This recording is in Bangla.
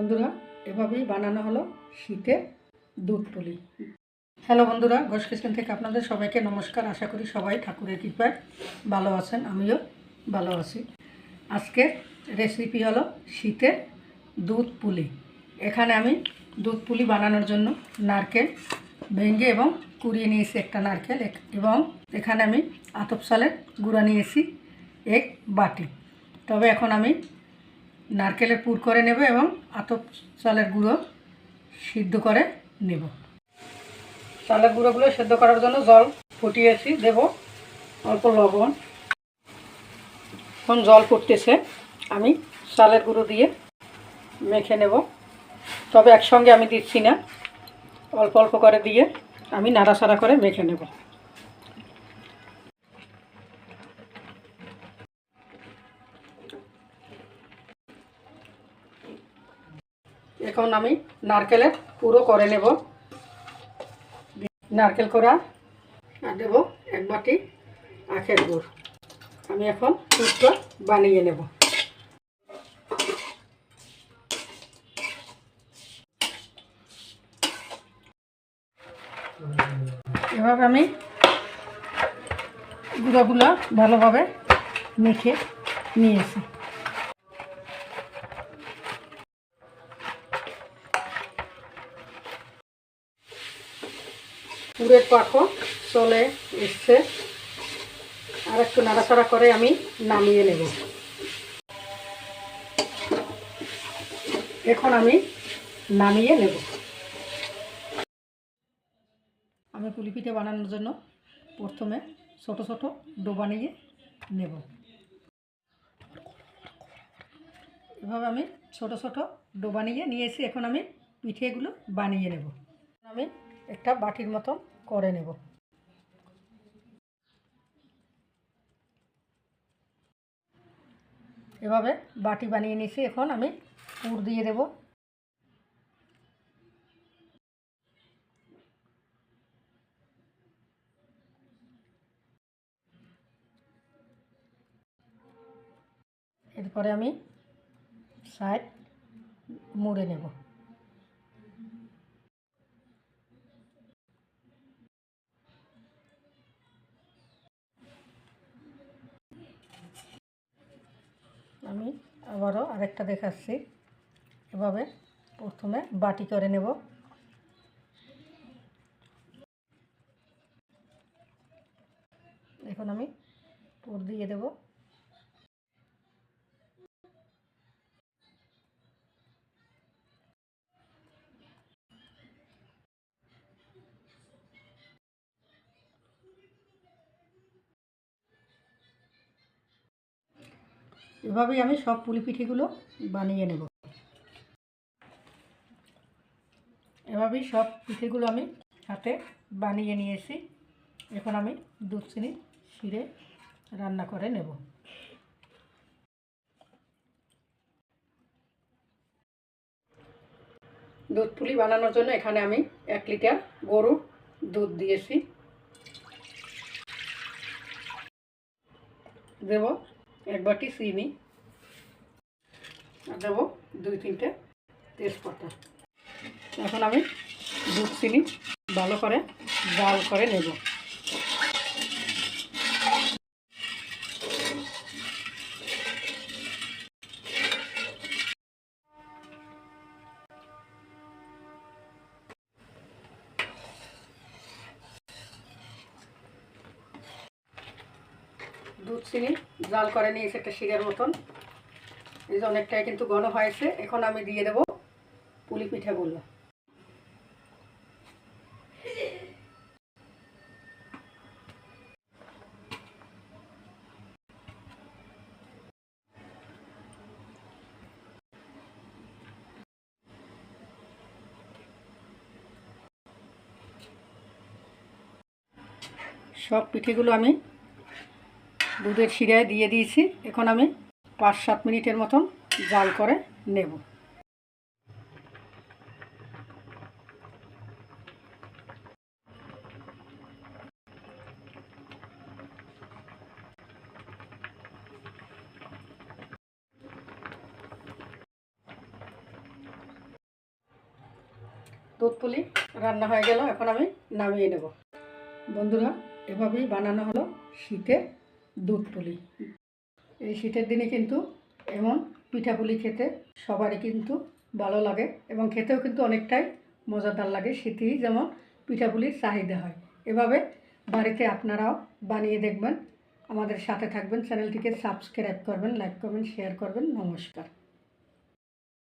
বন্ধুরা, এভাবেই বানানো হলো শীতের দুধ পুলি। হ্যালো বন্ধুরা, ঘোষ কিচেন থেকে আপনাদের সবাইকে নমস্কার। আশা করি সবাই ঠাকুরের কৃপায় ভালো আছেন, আমিও ভালো আছি। আজকে রেসিপি হলো শীতের দুধ পুলি। এখানে আমি দুধ পুলি বানানোর জন্য নারকেল ভেঙে এবং কুড়িয়ে নিয়েছি একটা নারকেল এবং এখানে আমি আতপ সালের গুঁড়া নিয়েছি এক বাটি। তবে এখন আমি নারকেলের পুর করে নেব এবং আতপ চালের গুঁড়ো সিদ্ধ করে নেব। চালের গুঁড়োগুলো সেদ্ধ করার জন্য জল ফুটিয়েছি, দেব অল্প লবণ। এখন জল ফুটতেছে, আমি চালের গুঁড়ো দিয়ে মেখে নেব। তবে একসঙ্গে আমি দিচ্ছি না, অল্প অল্প করে দিয়ে আমি নাড়াচাড়া করে মেখে নেব। এখন আমি নারকেলের পুরো করে নেব। নারকেল করা আর দেবো এক বাটি আখের গুড়। আমি এখন দুধটা বানিয়ে নেব। এভাবে আমি গুঁড়োগুলো ভালোভাবে মেখে নিয়েছি। পুরের পাখো চলে এসছে। আর একটু নাড়াচাড়া করে আমি নামিয়ে নেব। এখন আমি নামিয়ে নেব। আমি পুলি পিঠে বানানোর জন্য প্রথমে ছোট ছোট ডো বানিয়ে নেব। এভাবে আমি ছোট ছোট ডো বানিয়ে নিয়েছি। এখন আমি পিঠেগুলো বানিয়ে নেব। আমি একটা বাটির মতন করে নেব। এভাবে বাটি বানিয়ে নিয়েছি, এখন আমি পুর দিয়ে দেব। এরপরে আমি সাইড মুড়ে নেব। আমি আবারও আরেকটা দেখাচ্ছি। এভাবে প্রথমে বাটি করে নেব। এখন আমি পুর দিয়ে দেব। এভাবেই আমি সব পুলি পিঠেগুলো বানিয়ে নেব। এভাবেই সব পিঠেগুলো আমি হাতে বানিয়ে নিয়েছি। এখন আমি দুধ, চিনি, শিরে রান্না করে নেব। দুধ পুলি বানানোর জন্য এখানে আমি এক লিটার গরুর দুধ দিয়েছি। দেব এক বাটি চিনি দেবো দুই তিনটে তেজপাতা। এখন আমি দুধ চিনি ভালো করে জাল করে নেব। দুধ, চিনি, জাল করে নিয়েছে একটা শিরের মতন। এই যে অনেকটাই কিন্তু ঘন হয়েছে। এখন আমি দিয়ে দেব পুলি পিঠাগুলো। সব পিঠেগুলো আমি দুধের শিরায় দিয়ে দিয়েছি। এখন আমি পাঁচ সাত মিনিটের মতন জাল করে নেব। দুধ পুলি রান্না হয়ে গেল। এখন আমি নামিয়ে নেব। বন্ধুরা, এভাবেই বানানো হলো শীতের দুধ পুলি। এই শীতের দিনে কিন্তু এমন পিঠাপুলি খেতে সবারই কিন্তু ভালো লাগে এবং খেতেও কিন্তু অনেকটাই মজাদার লাগে। শীতেই যেমন পিঠাপুলির চাহিদা হয়। এভাবে বাড়িতে আপনারাও বানিয়ে দেখবেন। আমাদের সাথে থাকবেন। চ্যানেলটিকে সাবস্ক্রাইব করবেন, লাইক করবেন, শেয়ার করবেন। নমস্কার।